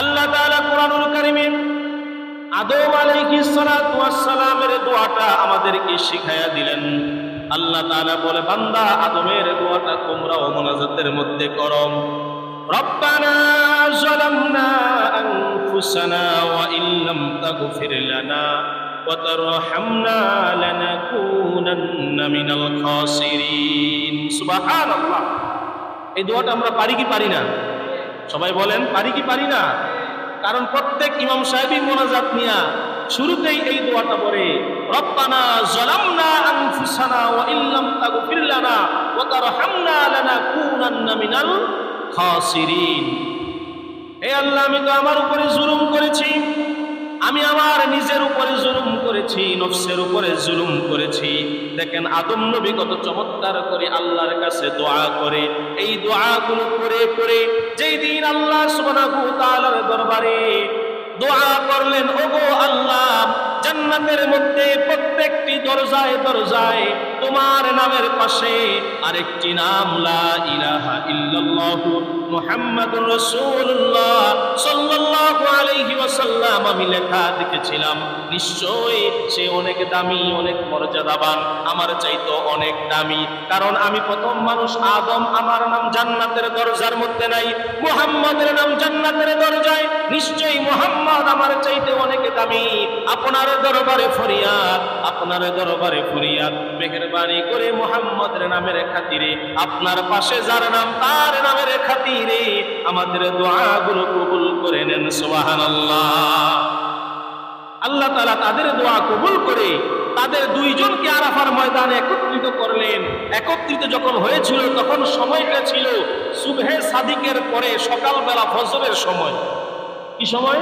আল্লাহ তাআলা কোরআনুল কারিমে আদম আলাইহিস সালাতু সালামের দোয়াটা আমাদেরকে শিখায়া দিলেন। আল্লাহ তাআলা বলে, বান্দা, আদমের দোয়াটা তোমরাও মোনাজাতের মধ্যে করো। রব্বানা যালামনা আনফুসানা ওয়া ইল্লাম তাগফির লানা ওয়া তারহামনা লানাকুনান্না মিনাল খাসিরিন। সুবহানাল্লাহ। এই দোয়াটা আমরা পারি কি পারি না? সবাই বলেন, পারি কি পারি না? কারণ প্রত্যেক ইমাম সাহেবই মোনাজাত নিয়া শুরুতেই এই দোয়াটা পড়ে, রব্বানা জালামনা আনফুসানা ওয়া ইল্লাম তাগফির লানা ওয়া তারহামনা লানাকুনান্না মিনাল খাসিরিন। হে আল্লাহ, আমি তো আমার উপরে জুলুম করেছি। আমি আমার নিজের উপরে জুলুম করেছি, নফসের উপরে জুলুম করেছি। দেখেন আদম নবী কত চমৎকার করে আল্লাহর কাছে দোয়া করে। এই দোয়াগুলো করে করে যেই দিন আল্লাহ সুবহানাহু তাআলার দরবারে দোয়া করলেন, ওগো আল্লাহ, জান্নাতের মধ্যে প্রত্যেকটি দরজায় দরজায় তোমার নামের পাশে আরেকটি নাম লা ইলাহা ইল্লাল্লাহু মুহাম্মাদুর রাসূলুল্লাহ সাল্লাল্লাহু আলাইহি ওয়াসাল্লাম আমি লেখা দেখেছিলাম। নিশ্চয়ই সে অনেক দামি, অনেক মর্যাদাবান, আমার চাইতো অনেক দামি। কারণ আমি প্রথম মানুষ আদম, আমার নাম জান্নাতের দরজার মধ্যে নাই। মুহাম্মাদের নাম জান্নাতের দরজায়। নিশ্চয়ই মুহাম্মদ আমার চাইতে অনেক দামি। আপনার দরবারে ফরিয়াদ, আপনার দরবারে ফরিয়াদ। মেহেরবানি করে মুহাম্মদের নামের খাতিরে আপনার পাশে যার নাম, তার নামের খাতিরে। আমাদের দোয়াগুলো কবুল করে নেন, সুবহানাল্লাহ। আল্লাহ তালা তাদের দোয়া কবুল করে তাদের দুইজনকে আরাফার ময়দানে একত্রিত করলেন। একত্রিত যখন হয়েছিল, তখন সময়টা ছিল সুবহে সাদিকের পরে সকালবেলা ফজরের সময়। কি সময়?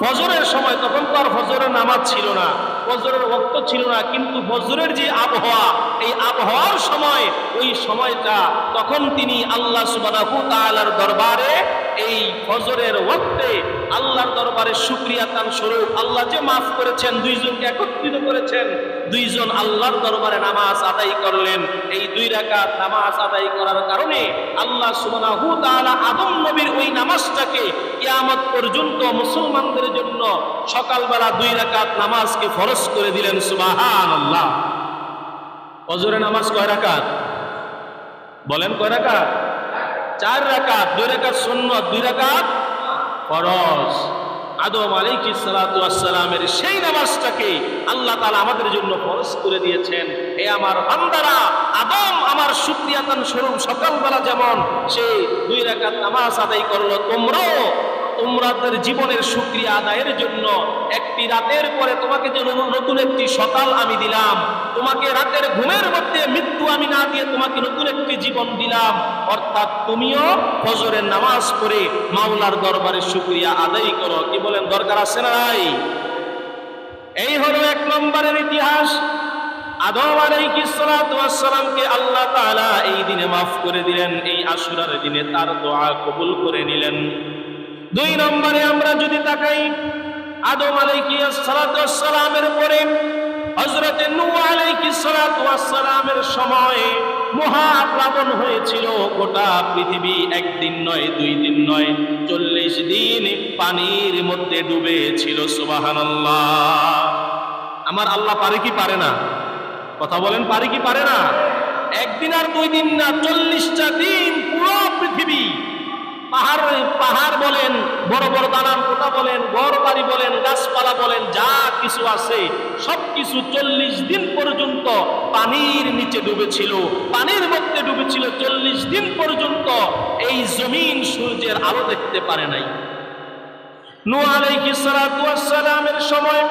ফজরের সময় তখন তো আর ফজরের নামাজ ছিল না। ফজরের রক্ত ছিল না, কিন্তু ফজরের যে আবহাওয়া, এই আবহাওয়ার সময়, ওই সময়টা তখন তিনি আল্লাহ সুবহানাহু তাআলার দরবারে এই ফজরের ওয়াক্তে আল্লাহর দরবারে শুকরিয়া তান স্বরূপ আল্লাহ যে মাফ করেছেন, দুইজনকে একত্রিত করেছেন। দুইজন আল্লাহর দরবারে নামাজ আদায় করলেন। এই দুই রাকাত নামাজ আদায় করার কারণে আল্লাহ সুবহানাহু তাআলা আদম নবীর ওই নামাজটাকে কিয়ামত পর্যন্ত মুসলমানদের জন্য সকালবেলা দুই রাকাত নামাজকে ফরজ করে দিলেন সুবহানাল্লাহ। ফজরের নামাজ কয় রাকাত? বলেন কয় রাকাত? চার রাকাত, দুই রাকাত সুন্নত, দুই রাকাত ফরজ। আদম আলাইকি সালাতু ওয়াসসালামের সেই নামাজটাকে আল্লাহ তালা আমাদের জন্য ফরজ করে দিয়েছেন। এ আমার বান্দারা, আদম আমার সুপ্রিয়াতন স্বরূপ সকালবেলা যেমন সেই দুই রাকাত নামাজ আদায় করল, তোমরাও তোমাদের জীবনের সুক্রিয়া আদায়ের জন্য একটি রাতের পরে তোমাকে যে নতুন একটি সকাল আমি দিলাম, তোমাকে রাতের ঘুমের মধ্যে মৃত্যু আমি না দিয়ে তোমাকে নতুন একটি জীবন দিলাম, অর্থাৎ তুমিও ফজরের নামাজ পড়ে মাওলার দরবারে সুক্রিয়া আদায় করো। কি বলেন, দরকার আছে না নাই? এই হলো এক নম্বরের ইতিহাস। আদম আলাইহিস সালাতু ওয়াস সালামকে আল্লাহ তাআলা এই দিনে মাফ করে দিলেন, এই আশুরার দিনে তার দোয়া কবুল করে নিলেন। দুই নম্বরে আমরা যদি তাকাই, আদম সালামের পরে, হযরত নূহ আলাইহিস সালাতু ওয়াস সালামের সময় মহাপ্লাবন হয়েছিল। গোটা পৃথিবী একদিন নয়, দুই দিন নয়, চল্লিশ দিন পানির মধ্যে ডুবে ছিল সুবহানাল্লাহ। আমার আল্লাহ পারে কি পারে না? কথা বলেন, পারে কি পারে না? একদিন আর দুই দিন না, চল্লিশটা দিন পুরো পৃথিবী পাহাড় পাহাড় বলেন, বড় বড় দালান কোটা বলেন, ঘর বাড়ি বলেন, গাছপালা বলেন, যা কিছু আছে সব কিছু চল্লিশ দিন পর্যন্ত পানির নিচে ডুবেছিল। পানির মধ্যে ডুবেছিল চল্লিশ দিন পর্যন্ত। এই জমিন সূর্যের আলো দেখতে পারে নাই। নূহ আলাইহিস সালামের সময়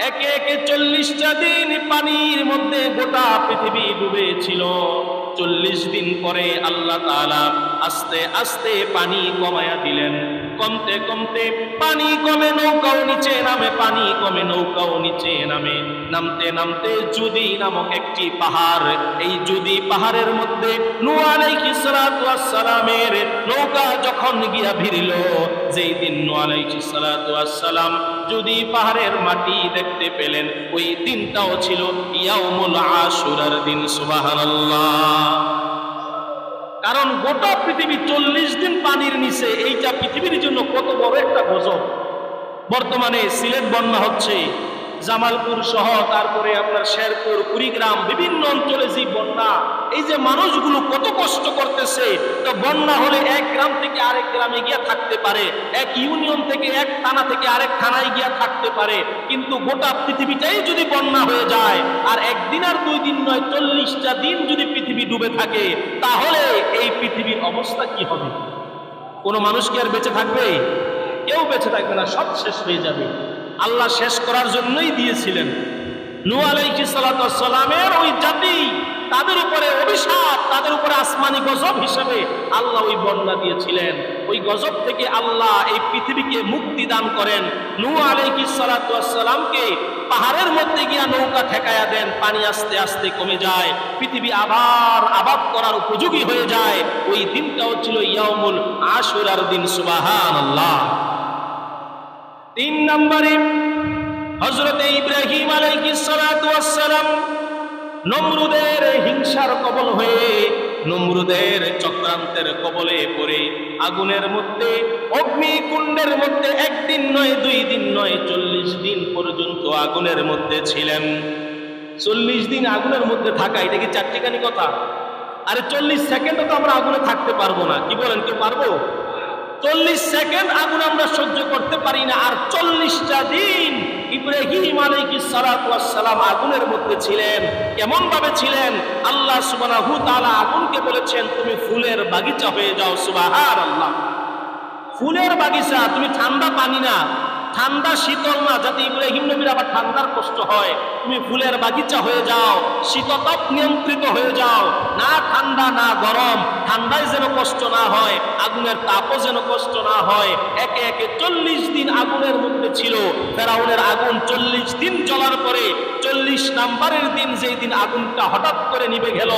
একে একে চল্লিশটা দিন পানির মধ্যে গোটা পৃথিবী ডুবেছিল। চল্লিশ দিন পরে আল্লাহ আস্তে আস্তে পানি কমায়া দিলেন। কমতে কমতে পানি কমে, নৌকাও নিচে নামে, পানি কমে, নৌকাও নিচে নামে। নামতে নামতে জুদি নামক একটি পাহাড়, এই জুদি পাহাড়ের মধ্যে নূহ আলাইহিস সালাতু ওয়াস সালামের নৌকা যখন গিয়া ভিড়ল, যেই দিন সালাতু যদি পাহাড়ের মাটি দেখতে পেলেন। ওই দিনটাও ছিল ইয়াউমুল আশুরার দিন, সুবহানাল্লাহ। কারণ গোটা পৃথিবী চল্লিশ দিন পানির নিচে এইটা পৃথিবীর জন্য কত বড় একটা গজব। বর্তমানে সিলেট বন্যা হচ্ছে, জামালপুর সহ, তারপরে আপনার শেরপুর, কুড়িগ্রাম, বিভিন্ন অঞ্চলে যে বন্যা, এই যে মানুষগুলো কত কষ্ট করতেছে, তো বন্যা হলে এক গ্রাম থেকে আরেক গ্রামে গিয়ে থাকতে পারে, এক ইউনিয়ন থেকে এক থানা থেকে আরেক থানায় গিয়ে থাকতে পারে, কিন্তু গোটা পৃথিবীটাই যদি বন্যা হয়ে যায়, আর একদিন আর দুই দিন নয়, চল্লিশটা দিন যদি ডুবে থাকে, তাহলে এই পৃথিবীর অবস্থা কি হবে? কোনো মানুষ কি আর বেঁচে থাকবে? কেউ বেঁচে থাকবে না, সব শেষ হয়ে যাবে। আল্লাহ শেষ করার জন্যই দিয়েছিলেন। নু আলাইহি সালামের ওই জাতি তাদের উপরে অভিশাপ, তাদের উপরে আসমানি গজব হিসেবে আল্লাহ ওই বন্যা দিয়েছিলেন। ওই গজব থেকে আল্লাহ এই পৃথিবীকে মুক্তি দান করেন। নু আলাইহি সালামকে পাহাড়ের মধ্যে গিয়া নৌকা ঠেকায়া দেন, পানি আস্তে আস্তে কমে যায়, পৃথিবী আবার আবাদ করার উপযোগী হয়ে যায়। ওই দিনটাও ছিল ইয়ামুল আশুরার দিন সুবাহান আল্লাহ তিন নম্বরে হজরতে ইব্রাহিম আলাইহিসসালাম নমরুদের হিংসার কবল হয়ে নমরুদের চক্রান্তের কবলে পড়ে। আগুনের মধ্যে, অগ্নিকুণ্ডের মধ্যে একদিন নয়, দুই দিন নয়, চল্লিশ দিন পর্যন্ত আগুনের মধ্যে ছিলেন। চল্লিশ দিন আগুনের মধ্যে থাকা, এটা কি চারটিখানি কথা? আরে চল্লিশ সেকেন্ডও তো আমরা আগুনে থাকতে পারব না, কি বলেন, কেউ পারব? চল্লিশ সেকেন্ড আগুন আমরা সহ্য করতে পারি না, আর চল্লিশটা দিন ইব্রাহিম আলাইহিস সালাম আগুনের মধ্যে ছিলেন। কেমন ভাবে ছিলেন? আল্লাহ সুবহানাহু তাআলা আগুনকে বলেছেন, তুমি ফুলের বাগিচা হয়ে যাও, সুবহানাল্লাহ। ফুলের বাগিচা, তুমি ঠান্ডা পানি না। ঠান্ডা শীতল না যাতে ইব্রাহিম নবীর আবার ঠান্ডার কষ্ট হয়, তুমি ফুলের বাগিচা হয়ে যাও, শীততাপ নিয়ন্ত্রিত হয়ে যাও। না ঠান্ডা, না গরম, ঠান্ডায় যেন কষ্ট না হয়, আগুনের তাপও যেন কষ্ট না হয়। একে একে চল্লিশ দিন আগুনের মধ্যে ছিল, ফেরাউনের আগুন চল্লিশ দিন চলার পরে চল্লিশ নাম্বারের দিন যেই দিন আগুনটা হঠাৎ করে নিভে গেল,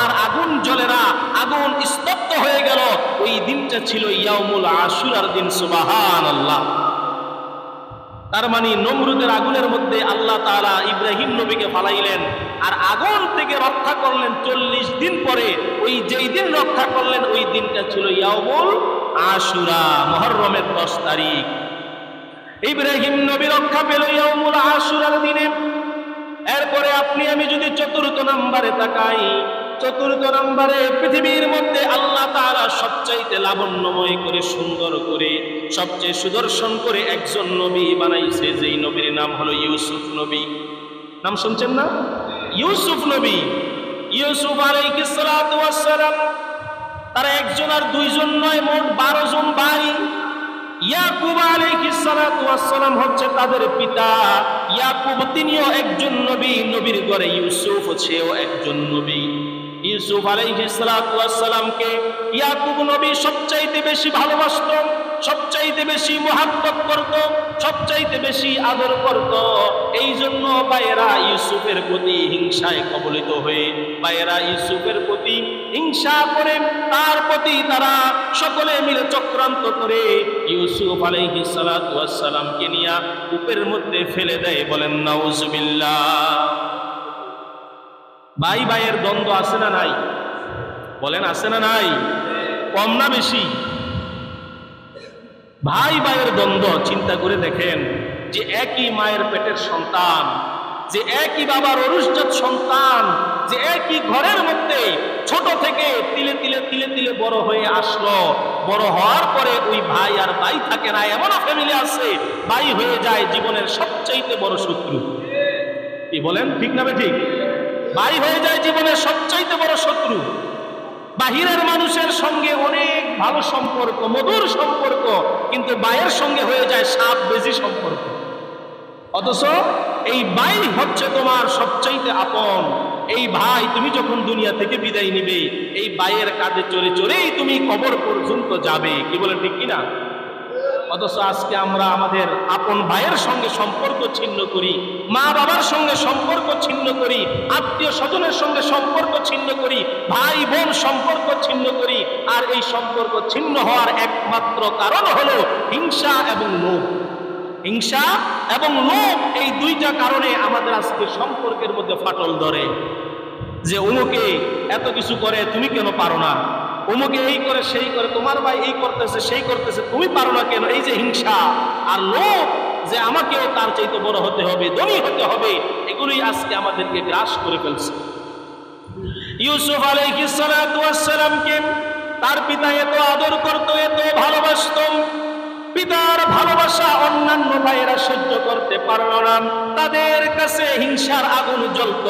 আর আগুন জ্বলে না, আগুন স্তব্ধ হয়ে গেল, ওই দিনটা ছিল ইয়ামুল আশুরার দিন সুবাহান আল্লাহ তার মানে নমরুদের আগুনের মধ্যে আল্লাহ তাআলা ইব্রাহিম নবীকে ফালাইলেন। আর আগুন থেকে রক্ষা করলেন চল্লিশ দিন পরে। ওই যেই দিন রক্ষা করলেন, ওই দিনটা ছিল ইয়ামুল আশুরা মহররমের দশ তারিখ। ইব্রাহিম নবী রক্ষা পেল ইয়ামুল আশুরার দিনে। এরপরে আপনি, আমি যদি চতুর্থ নাম্বারে তাকাই চতুর্থ নম্বরে পৃথিবীর মধ্যে আল্লাহ তারা সবচাইতে লাবণ্যময় করে, সুন্দর করে, সবচেয়ে সুদর্শন করে একজন নবী বানাইছে, যেই নবীর নাম হলো ইউসুফ নবী। নাম শুনছেন না? ইউসুফ নবী। ইউসুফ ওয়াস তারা একজন আর দুইজন নয়, মোট বারো জন ভাই ইয়াকুব আলাইহিস সালাতু ওয়াস সালাম হচ্ছে তাদের পিতা। ইয়াকুব তিনিও একজন নবী, নবীর ঘরে ইউসুফ সেও একজন নবী। ইউসুফ আলাইহিস সালাতু ওয়াস সালামকে ইয়াকুব নবী সবচাইতে বেশি ভালোবাসতো, সবচাইতে বেশি মহাব্বত করত, সবচাইতে বেশি আদর করত। এই জন্য বায়েরা ইউসুফের প্রতি হিংসায় কবলিত হয়ে বায়েরা ইউসুফের প্রতি হিংসা করে, তার প্রতি তারা সকলে মিলে চক্রান্ত করে ইউসুফ আলাইহি সালামকে নিয়ে কূপের মধ্যে ফেলে দেয়, বলেন, নাউজুবিল্লাহ। ভাই ভাইয়ের দ্বন্দ্ব আছে না নাই? বলেন, আছে না নাই? কম না বেশি? ভাই ভাইয়ের দ্বন্দ্ব, চিন্তা করে দেখেন যে একই মায়ের পেটের সন্তান, যে একই বাবার অরুষজাত সন্তান, যে একই ঘরের মধ্যে ছোট থেকে তিলে তিলে তিলে তিলে বড় হয়ে আসলো। বড় হওয়ার পরে ওই ভাই আর ভাই থাকে না এমনও ফ্যামিলি আছে, ভাই হয়ে যায় জীবনের সবচাইতে বড় শত্রু। কি বলেন? ঠিক না ঠিক? ভাই হয়ে যায় জীবনের সবচাইতে বড় শত্রু। বাহিরের মানুষের সঙ্গে অনেক ভালো সম্পর্ক, মধুর সম্পর্ক, কিন্তু বাইয়ের সঙ্গে হয়ে যায় সাপ বেশি সম্পর্ক। অথচ এই ভাই হচ্ছে তোমার সবচাইতে আপন। এই ভাই তুমি যখন দুনিয়া থেকে বিদায় নিবে, এই বাইয়ের কাঁধে চড়ে চড়েই তুমি কবর পর্যন্ত যাবে। কি বলে ঠিক কিনা? অথচ আজকে আমরা আমাদের আপন ভাইয়ের সঙ্গে সম্পর্ক ছিন্ন করি, মা বাবার সঙ্গে সম্পর্ক ছিন্ন করি, আত্মীয় স্বজনের সঙ্গে সম্পর্ক ছিন্ন করি, ভাই বোন সম্পর্ক ছিন্ন করি, আর এই সম্পর্ক ছিন্ন হওয়ার একমাত্র কারণ হলো হিংসা এবং লোভ। হিংসা এবং লোভ এই দুইটা কারণে আমাদের আজকে সম্পর্কের মধ্যে ফাটল ধরে। যে অমুকে এত কিছু করে তুমি কেন পারো না? অমুকে এই করে, সেই করে, তোমার ভাই এই করতেছে, সেই করতেছে, তুমি পারো না কেন? এই যে হিংসা আর লোক যে আমাকেও তার চাইতে বড় হতে হবে, ধনী হতে হবে, এগুলোই আজকে আমাদেরকে গ্রাস করে ফেলছে। ইউসুফ আলাইহিস সালাতু ওয়াস সালামকে তার পিতা এত আদর করত, এত ভালোবাসত পিতার ভালোবাসা অন্যান্য ভাইয়েরা সহ্য করতে পারল না। তাদের কাছে হিংসার আগুন জ্বলত।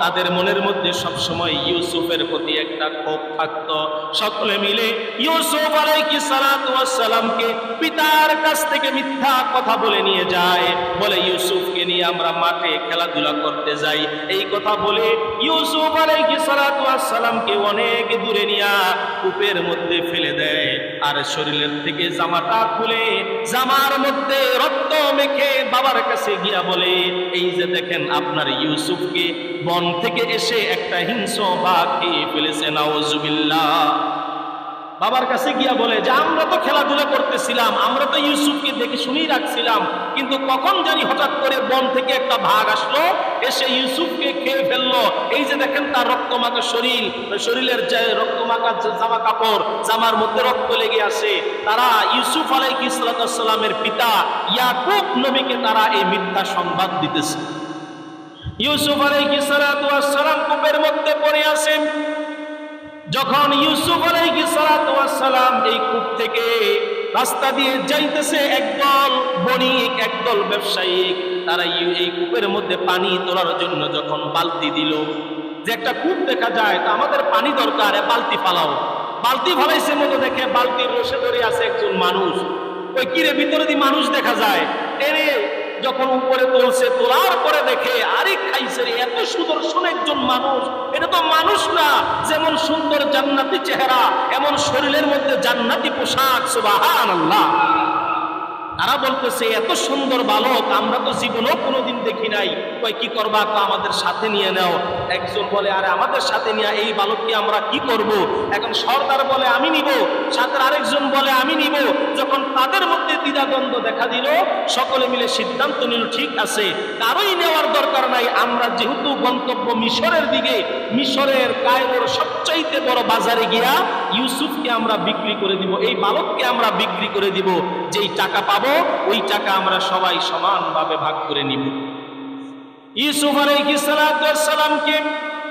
তাদের মনের মধ্যে সবসময় ইউসুফের প্রতি একটা ক্ষোভ থাকত। সকলে মিলে ইউসুফ আলাইহিস সালাতু ওয়াস সালামকে পিতার কাছ থেকে মিথ্যা কথা বলে নিয়ে যায়। বলে, ইউসুফকে নিয়ে আমরা মাঠে খেলাধুলা করতে যাই। এই কথা বলে ইউসুফ আলাইহিস সালাতু ওয়াস সালামকে অনেক দূরে নিয়ে কূপের মধ্যে ফেলে দেয়। আর শরীরের থেকে জামাটা খুলে জামার মধ্যে রক্ত মেখে বাবার কাছে গিয়া বলে, এই যে দেখেন আপনার ইউসুফকে বন থেকে এসে একটা হিংস্র বাঘ খেয়ে ফেলেছে নাওজুবিল্লাহ বাবার কাছে গিয়া বলে, যে আমরা তো খেলাধুলা করতেছিলাম, আমরা তো ইউসুফকে দেখে শুনেই রাখছিলাম, কিন্তু কখন জানি হঠাৎ করে বন থেকে একটা ভাগ আসলো, এসে ইউসুফকে খেয়ে ফেলল। এই যে দেখেন তার রক্তমাখা শরীর শরীরের যে রক্তমাখা জামা কাপড়, জামার মধ্যে রক্ত লেগে আছে তারা ইউসুফ আলাইহিস সালামের পিতা ইয়াকুব নবীকে তারা এই মিথ্যা সংবাদ দিতেছে। ইউসুফ আলাইহিস সালাম কূপের মধ্যে পড়ে আছেন যখন ইউসুফ সালাম এই কূপ থেকে রাস্তা দিয়ে যাইতেছে একদল বণিক, একদল ব্যবসায়িক, তারা এই কূপের মধ্যে পানি তোলার জন্য যখন বালতি দিল, যে একটা কূপ দেখা যায়, তা আমাদের পানি দরকার বালতি পালাও বালতি ফালাইছে মতো দেখে বালতির রসে ধরে আছে একজন মানুষ। ওই কিরে ভিতরে দিয়ে মানুষ দেখা যায় টেনে যখন উপরে তুলছে তোলার পরে দেখে আরে খাইছে এত সুদর্শন একজন মানুষ। এটা তো মানুষ না, যেমন সুন্দর জান্নাতি চেহারা, এমন শরীরের মধ্যে জান্নাতি পোশাক সুবাহ তারা বলতেছে, এত সুন্দর বালক, আমরা তো জীবনেও কোনোদিন দেখি নাই। কই কি করবা? তো আমাদের সাথে নিয়ে নাও। একজন বলে, আরে, আমাদের সাথে নিয়ে এই বালককে আমরা কি করব? এখন সর্দার বলে, আমি নিব। সাথে আরেকজন বলে, আমি নিব। যখন তাদের মধ্যে দ্বিধাদ্বন্দ্ব দেখা দিল, সকলে মিলে সিদ্ধান্ত নিল, ঠিক আছে কারোই নেওয়ার দরকার নাই। আমরা যেহেতু গন্তব্য মিশরের দিকে, মিশরের কায়রোর সবচাইতে বড় বাজারে গিয়া ইউসুফকে আমরা বিক্রি করে দিব, এই বালককে আমরা বিক্রি করে দিব, যেই টাকা পাবো ওই টাকা আমরা সবাই সমানভাবে ভাগ করে নিব। ইউসুফ আলাইসালামকে সালামকে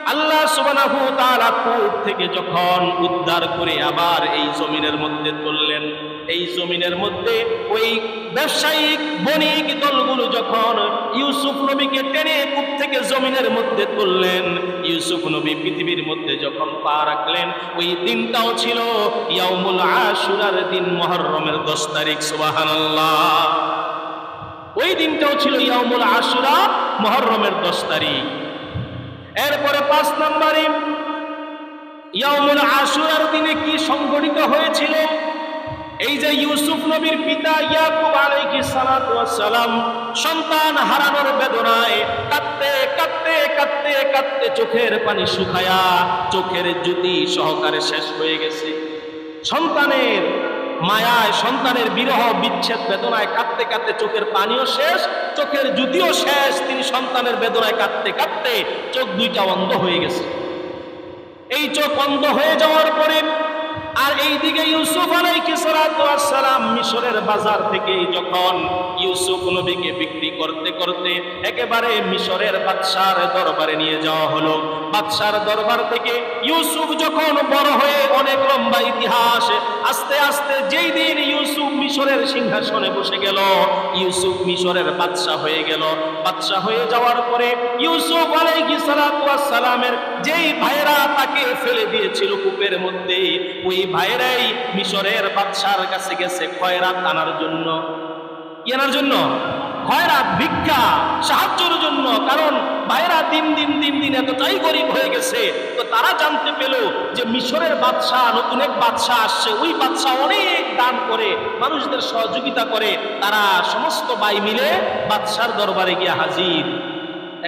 আল্লাহ সুবানাহু তাআলা কূপ থেকে যখন উদ্ধার করে আবার এই জমিনের মধ্যে তুললেন এই জমিনের মধ্যে ওই ব্যবসায়িক বণিক দলগুলো যখন ইউসুফ নবীকে টেনে কূপ থেকে জমিনের মধ্যে তুললেন, ইউসুফ নবী পৃথিবীর মধ্যে যখন পা রাখলেন, ওই দিনটাও ছিল ইয়াউমুল আশুরার দিন মুহররমের 10 তারিখ, সুবহানাল্লাহ। ওই দিনটাও ছিল ইয়াউমুল আশুরা মুহররমের 10 তারিখ। এরপরে পাঁচ নম্বরে ইয়াউমুল আশুরার দিনে কি সংঘটিত হয়েছিল? এই যে ইউসুফ নবীর পিতা ইয়াকুব আলাইহিস সালাতু সালাম সন্তান হারানোর বেদনায় কাঁদতে কাঁদতে কাঁদতে কাঁদতে চোখের পানি শুকায়া চোখের জ্যোতি সহকারে শেষ হয়ে গেছে। সন্তানের মায়ায়, সন্তানের বিরহ, বিচ্ছেদ বেদনায় কাঁদতে কাঁদতে চোখের পানিও শেষ, চোখের জুতিও শেষ। তিনি সন্তানের বেদনায় কাঁদতে কাঁদতে চোখ দুইটা অন্ধ হয়ে গেছে। এই চোখ অন্ধ হয়ে যাওয়ার পরে আর এইদিকে ইউসুফ সালাম মিশরের বাজার থেকে যখন ইউসুফ নবীকে বিক্রি করতে করতে একেবারে মিশরের বাদশার দরবারে নিয়ে যাওয়া হলো। বাদশার দরবার থেকে ইউসুফ যখন বড় হয়ে অনেক লম্বা ইতিহাস, আস্তে আস্তে যেই দিন ইউসুফ মিশরের সিংহাসনে বসে গেল, ইউসুফ মিশরের বাদশাহ হয়ে গেল। বাদশাহ হয়ে যাওয়ার পরে ইউসুফ আলাইহিস সালাতু ওয়াস সালামের যেই ভাইরা তাকে ফেলে দিয়েছিল কূপের মধ্যে ওই ভাইরাই মিশরের বাদশার কাছে গেছে খয়রাত আনার জন্য। কি আনার জন্য? খয়রাত ভিক্ষা, সাহায্যের জন্য। কারণ ভাইরা দিন দিন দিন দিন এতটাই গরিব হয়ে গেছে, তো তারা জানতে পেল যে মিশরের বাদশাহ, নতুন এক বাদশাহ আসছে। ওই বাদশাহ অনেক দান করে, মানুষদের সহযোগিতা করে। তারা সমস্ত ভাই মিলে বাদশার দরবারে গিয়ে হাজির।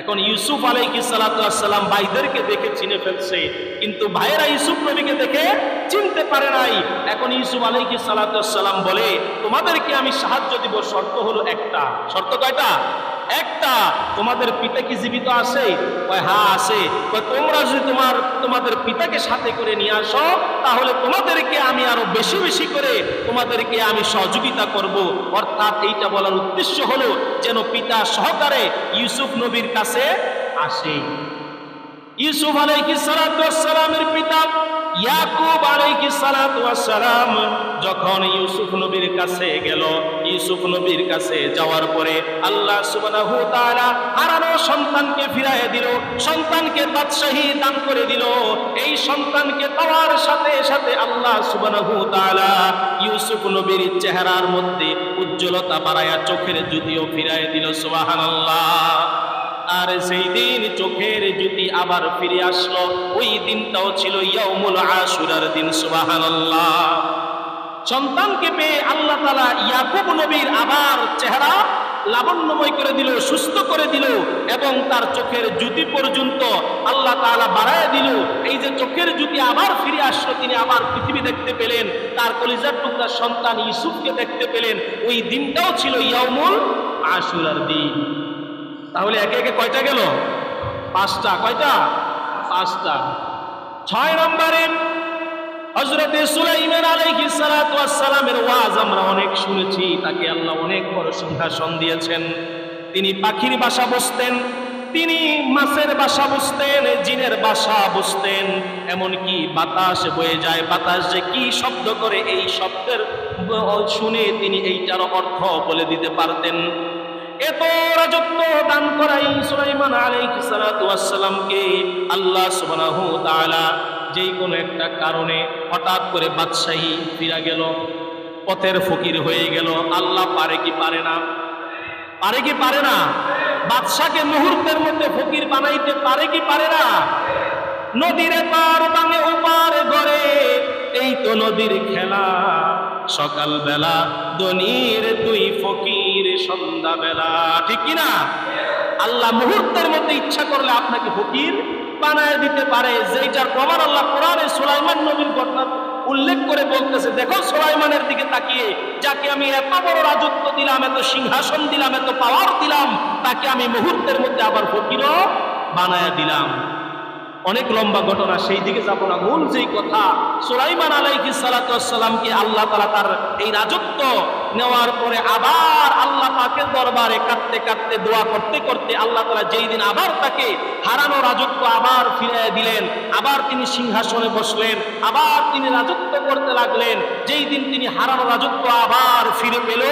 এখন ইউসুফ আলাইহি সালাতাম ভাইদেরকে দেখে চিনে ফেলছে, কিন্তু ভাইয়েরা ইউসুফ নবীকে দেখে চিনতে পারে নাই। এখন ইউসুফ আলাইহি সালাম বলে, তোমাদেরকে আমি সাহায্য দিব, শর্ত হলো একটা। শর্ত কয়টা? একটা, তোমাদের পিতা কি জীবিত আছে? কয় হ্যাঁ আছে। তোমরা যদি তোমার, তোমাদের পিতাকে সাথে করে নিয়ে আসো, তাহলে তোমাদেরকে আমি আরও বেশি বেশি করে তোমাদেরকে আমি সহযোগিতা করব। অর্থাৎ এইটা বলার উদ্দেশ্য হলো যেন পিতা সহকারে ইউসুফ নবীর কাছে আসে। ইউসুফ আলাইহিস সালামের পিতা ইয়াকুব ওয়াস সালাম যখন ইউসুফ নবীর কাছে গেল, ইউসুফ নবীর কাছে যাওয়ার পরে আল্লাহ সুবহানাহু তাআলা হারানো সন্তানকে ফিরাইয়ে দিল, সন্তানকে বাদশাহী দান করে দিল। এই সন্তানকে পাওয়ার সাথে সাথে আল্লাহ সুবহানাহু তাআলা ইউসুফ নবীর চেহারার মধ্যে উজ্জ্বলতা বাড়ায়া চোখের জ্যোতিও ফিরাইয়ে দিল, সুবহানাল্লাহ। আর সেই দিন চোখের জ্যোতি আবার ফিরে আসলো। ওই দিনটাও ছিল ইয়াউমুল আশুরার দিন, সুবহানাল্লাহ। সন্তানকে পেয়ে আল্লাহ তালা ইয়াকুব নবীর আবার চেহারা লাবণ্যময় করে দিল, সুস্থ করে দিল এবং তার চোখের জ্যোতি পর্যন্ত আল্লাহ তাআলা বাড়ায় দিল। এই যে চোখের জ্যোতি আবার ফিরে আসলো, তিনি আবার পৃথিবী দেখতে পেলেন। তার কলিজার টুকরা সন্তান ইউসুফকে দেখতে পেলেন। ওই দিনটাও ছিল ইয়াউমুল আশুরার দিন। তাহলে একে একে কয়টা গেল? পাঁচটা। কয়টা? পাঁচটা। ছয় নম্বরে হজরতে সুলাইমান আলাইহিস সালাতু ওয়াস সালামের ওয়াজ আমরা অনেক শুনেছি, তাকে আল্লাহ অনেক বড় সিংহাসন দিয়েছেন। তিনি পাখির বাসা বসতেন তিনি মাছের বাসা বসতেন জিনের বাসা বসতেন এমনকি বাতাস বয়ে যায়, বাতাস যে কি শব্দ করে এই শব্দের শুনে তিনি এইটার অর্থ বলে দিতে পারতেন। এত রাজত্ব দান করাই সুলাইমান ওয়াস আল্লাহ সুবহানাহু ওয়া তাআলা যেই কোনো একটা কারণে হঠাৎ করে বাদশাহী ফিরা গেল, পথের ফকির হয়ে গেল। আল্লাহ পারে কি পারে না? পারে কি পারে না? বাদশাকে মুহূর্তের মধ্যে ফকির বানাইতে পারে কি পারে না? নদীর পার বাঙে ওপার গড়ে, এই তো নদীর খেলা। সকাল বেলা দনির তুই ফকির সন্ধ্যা বেলা ঠিক কিনা? আল্লাহ মুহূর্তের মধ্যে ইচ্ছা করলে আপনাকে ফকির বানায় দিতে পারে। যেইটার প্রমাণ আল্লাহ কোরআনে সুলাইমান নবীর ঘটনা উল্লেখ করে বলতেছে, দেখো সুলাইমানের দিকে তাকিয়ে, যাকে আমি এত বড় রাজত্ব দিলাম, এত সিংহাসন দিলাম, এত পাওয়ার দিলাম, তাকে আমি মুহূর্তের মধ্যে আবার ফকিরও বানায় দিলাম। অনেক লম্বা ঘটনা, সেই দিকে যাব না। মূল যেই কথা, সুলাইমান আলাইহি সালাতামকে আল্লাহ তালা তার এই রাজত্ব নেওয়ার পরে আবার আল্লাহ পাকের দরবারে কাঁদতে কাঁদতে, দোয়া করতে করতে আল্লাহ তালা যেই দিন আবার তাকে হারানো রাজত্ব আবার ফিরিয়ে দিলেন, আবার তিনি সিংহাসনে বসলেন, আবার তিনি রাজত্ব করতে লাগলেন, যেই দিন তিনি হারানো রাজত্ব আবার ফিরে পেল,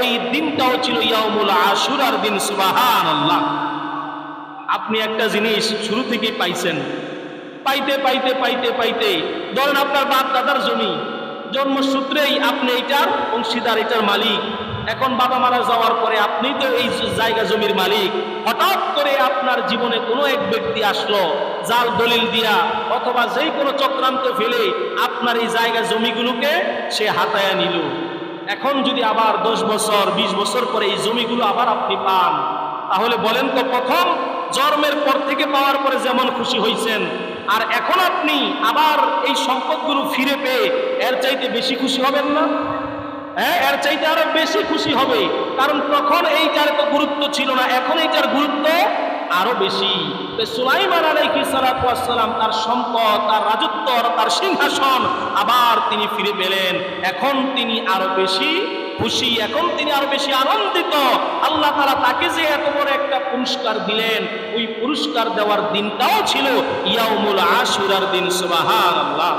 ওই দিনটাও ছিল ইয়াউমুল আশুরার দিন সুবাহান আল্লাহ আপনি একটা জিনিস শুরু থেকেই পাইছেন। পাইতে পাইতে পাইতে পাইতে। ধরেন আপনার বাপ দাদার জমি। জন্মসূত্রেই আপনি এইটার অংশীদার এটার মালিক। এখন বাবা মারা যাওয়ার পরে আপনি তো এই জায়গা জমির মালিক। হঠাৎ করে আপনার জীবনে কোনো এক ব্যক্তি আসলো জাল দলিল দিয়া অথবা যেই কোনো চক্রান্ত ফেলে আপনার এই জায়গা জমিগুলোকে সে হাতায়া নিল। এখন যদি আবার দশ বছর, বিশ বছর পরে এই জমিগুলো আবার আপনি পান, তাহলে বলেন তো প্রথম জন্মের পর থেকে পাওয়ার পরে যেমন খুশি হয়েছেন আর এখন আপনি আবার এই সম্পদগুলো ফিরে পেয়ে এর চাইতে বেশি খুশি হবেন না? হ্যাঁ এর চাইতে আরও বেশি খুশি হবে, কারণ তখন এইটার তো গুরুত্ব ছিল না, এখন এইটার গুরুত্ব আরও বেশি। সুলাইমান সালাতু সালাম তার সম্পদ, তার রাজত্ব তার সিংহাসন আবার তিনি ফিরে পেলেন, এখন তিনি আরও বেশি খুশি, এখন তিনি আরও বেশি আনন্দিত। আল্লাহ তারা তাকে যে এত বড় একটা পুরস্কার দিলেন, ওই পুরস্কার দেওয়ার দিনটাও ছিল ইয়াউমুল আশুরার দিন সুবাহান আল্লাহ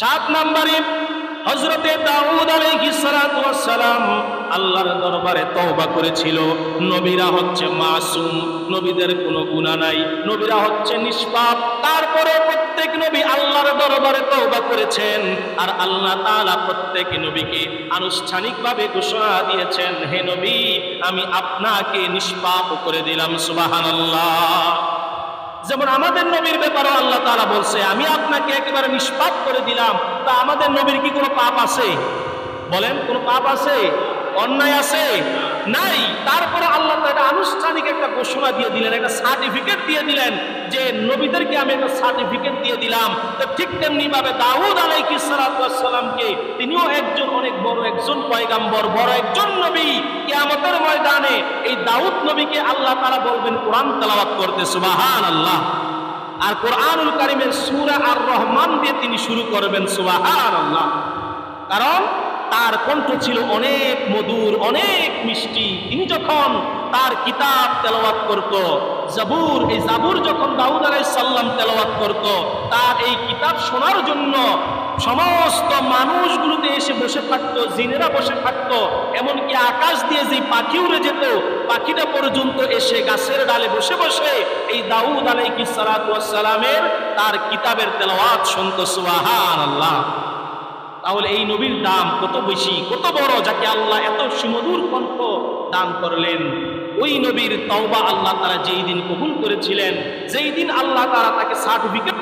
সাত নম্বরে হজরতে দাউদ সালাম আল্লাহর দরবারে তওবা করেছিল। নবীরা হচ্ছে মাসুম, নবীদের কোনো গুনাহ নাই। নবীরা হচ্ছে নিষ্পাপ। তারপরে প্রত্যেক নবী আল্লাহর দরবারে তওবা করেছেন আর আল্লাহ তাআলা প্রত্যেক নবীকে আনুষ্ঠানিকভাবে ঘোষণা দিয়েছেন, হে নবী, আমি আপনাকে নিষ্পাপ করে দিলাম, সুবহানাল্লাহ। যেমন আমাদের নবীর ব্যাপারে আল্লাহ তাআলা বলছে, আমি আপনাকে একেবারে নিষ্পাপ করে দিলাম। তা আমাদের নবীর কি কোনো পাপ আছে? বলেন, কোনো পাপ আছে? অন্যায় আছে? নাই। তারপরে আল্লাহ একটা আনুষ্ঠানিক একটা ঘোষণা দিয়ে দিলেন, একটা সার্টিফিকেট দিয়ে দিলেন যে নবীদেরকে আমি একটা সার্টিফিকেট দিয়ে দিলাম। তো ঠিক তেমনি ভাবে দাউদ আলাইহিস সালামকে তিনিও একজন অনেক বড় একজন পয়গাম্বর, বড় একজন নবী। কিয়ামতের ময়দানে এই দাউদ নবীকে আল্লাহ তারা বলবেন, কোরআন তেলাওয়াত করতে। সুবাহান আল্লাহ আর কোরআনুল কারিমের সূরা আর রহমান দিয়ে তিনি শুরু করবেন সুবাহান আল্লাহ কারণ তার কণ্ঠ ছিল অনেক মধুর, অনেক মিষ্টি। তিনি যখন তার কিতাব তেলাওয়াত করত, জাবুর, এই জাবুর যখন দাউদ সাল্লাম তেলাওয়াত করত, তার এই কিতাব শোনার জন্য সমস্ত মানুষগুলোতে এসে বসে থাকতো, জিনেরা বসে থাকতো, এমনকি আকাশ দিয়ে যে পাখি উড়ে যেত, পাখিটা পর্যন্ত এসে গাছের ডালে বসে বসে এই দাউদ আলাইহিস সালাতু ওয়াস সালামের তার কিতাবের তেলাওয়াত শুনতো, সুবহানাল্লাহ। তাহলে এই নবীর দাম কত বেশি, কত বড়, যাকে আল্লাহ এত সুমধুর কণ্ঠ দান করলেন। ওই নবীর তওবা আল্লাহ তারা যেই দিন কবুল করেছিলেন, যেই দিন আল্লাহ তারা তাকে সার্টিফিকেট